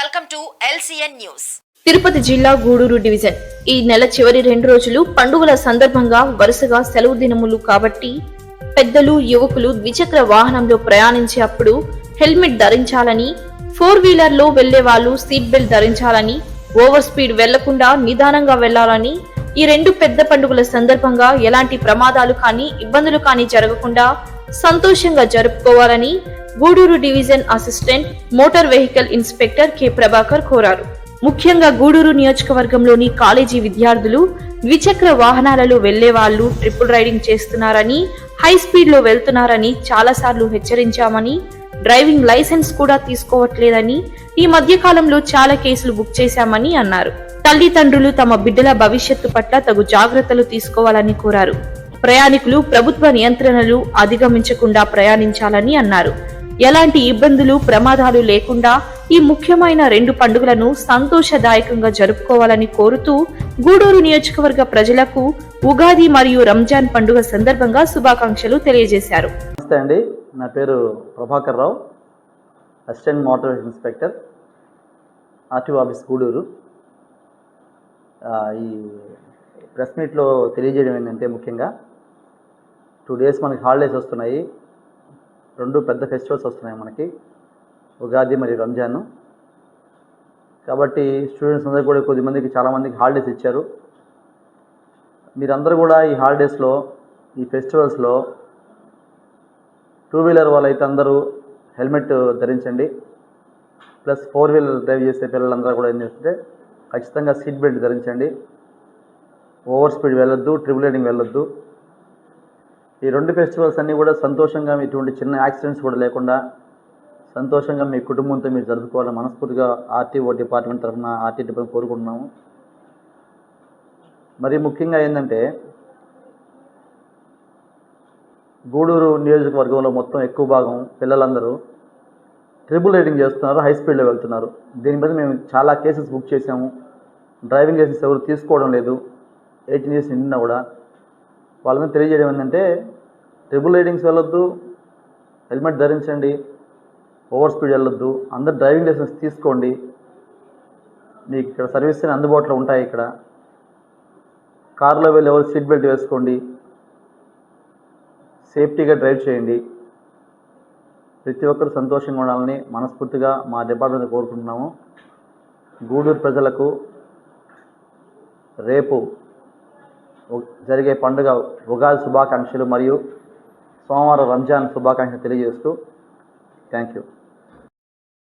Welcome to LCN news. Tirupati జిల్లా Gudur division. ఈ నెల చివరి రెండు రోజులు పండుగల సందర్భంగా వరుసగా సెలవు దినములు కాబట్టి పెద్దలు యువకులు ద్విచక్ర వాహనంలో ప్రయాణించే అప్పుడు హెల్మెట్ ధరించాలని ఫోర్ వీలర్లో వెళ్ళే వాళ్ళు సీట్ బెల్ట్ ధరించాలని ఓవర్ స్పీడ్ వెళ్ళకుండా నిదానంగా వెళ్ళాలని ఈ రెండు పెద్ద పండుగల సందర్భంగా ఎలాంటి ప్రమాదాలు కానీ ఇబ్బందులు కానీ జరగకుండా సంతోషంగా జరుపుకోవాలని Gudur division assistant motor vehicle inspector K Prabhakar కోరారు. ముఖ్యంగా గూడూరు నియోజకవర్గంలోని కాలేజీ విద్యార్థులు ద్విచక్ర వాహనాలలో వెళ్ళే వాళ్ళు ట్రిపుల్ రైడింగ్ చేస్తున్నారని హై స్పీడ్లో వెళ్తున్నారని చాలాసార్లు హెచ్చరించామని డ్రైవింగ్ లైసెన్స్ కూడా తీసుకోవట్లేదని ఈ మధ్య కాలంలో చాలా కేసులు బుక్ చేశామని అన్నారు. తల్లిదండ్రులు తమ బిడ్డల భవిష్యత్తు పట్ల తగు జాగ్రత్తలు తీసుకోవాలని కోరారు. ప్రయాణికులు ప్రభుత్వ నియంత్రణలు అధిగమించకుండా ప్రయాణించాలని అన్నారు. ఎలాంటి ఇబ్బందులు ప్రమాదాలు లేకుండా ఈ ముఖ్యమైన రెండు పండుగలను సంతోషదాయకంగా జరుపుకోవాలని కోరుతూ గూడూరు నియోజకవర్గ ప్రజలకు ఉగాది మరియు రంజాన్ పండుగ సందర్భంగా శుభాకాంక్షలు తెలియజేశారు. నమస్తే అండి. నా పేరు Prabhakar Rao assistant motor inspector RTO office Gudur. ఈ ప్రెస్ మీట్లో తెలియజేయడం ఏంటంటే ముఖ్యంగా టూ డేస్ మనకి హాలిడేస్ వస్తున్నాయి. రెండు పెద్ద ఫెస్టివల్స్ వస్తున్నాయి మనకి. ఉగాది మరియు రంజాన్. కాబట్టి స్టూడెంట్స్ అందరూ కూడా కొద్దిమందికి చాలామందికి హాలిడేస్ ఇచ్చారు. మీరందరూ కూడా ఈ హాలిడేస్లో ఈ ఫెస్టివల్స్లో టూ వీలర్ వాళ్ళైతే అందరూ హెల్మెట్ ధరించండి. ప్లస్ ఫోర్ వీలర్ డ్రైవ్ చేసే పిల్లలందరూ కూడా ఏం చేస్తుంటే ఖచ్చితంగా సీట్ బెల్ట్ ధరించండి. ఓవర్ స్పీడ్ వెళ్ళొద్దు ట్రిపుల్ రైడింగ్ వెళ్ళొద్దు. ఈ రెండు ఫెస్టివల్స్ అన్నీ కూడా సంతోషంగా ఇటువంటి చిన్న యాక్సిడెంట్స్ కూడా లేకుండా సంతోషంగా మీ కుటుంబంతో మీరు జరుపుకోవాలని మనస్ఫూర్తిగా ఆర్టీఓ డిపార్ట్మెంట్ తరఫున ఆర్టీ డిపార్ట్మెంట్ కోరుకుంటున్నాము. మరి ముఖ్యంగా ఏంటంటే గూడూరు నియోజకవర్గంలో మొత్తం ఎక్కువ భాగం పిల్లలందరూ ట్రిపుల్ రైడింగ్ చేస్తున్నారు హై స్పీడ్లో వెళ్తున్నారు. దీని మీద మేము చాలా కేసెస్ బుక్ చేసాము డ్రైవింగ్ లైసెన్స్ ఎవరు తీసుకోవడం లేదు. ఎయిటీన్ ఇయర్స్ నిండినా కూడా వాళ్ళ మీద తెలియజేయడం ఏంటంటే ట్రిపుల్ రైడింగ్స్ వెళ్ళొద్దు హెల్మెట్ ధరించండి ఓవర్ స్పీడ్ వెళ్ళొద్దు అందరు డ్రైవింగ్ లైసెన్స్ తీసుకోండి. మీకు ఇక్కడ సర్వీస్ అందుబాటులో ఉంటాయి ఇక్కడ. కారులో వెళ్ళి ఎవరు సీట్ బెల్ట్ వేసుకోండి. సేఫ్టీగా డ్రైవ్ చేయండి. ప్రతి ఒక్కరు సంతోషంగా ఉండాలని మనస్ఫూర్తిగా మా డిపార్ట్మెంట్ కోరుకుంటున్నాము. గూడూరు ప్రజలకు రేపు జరిగే పండుగ ఉగాది శుభాకాంక్షలు మరియు సోమవారం రంజాన్ శుభాకాంక్షలు తెలియజేస్తూ థ్యాంక్ యూ.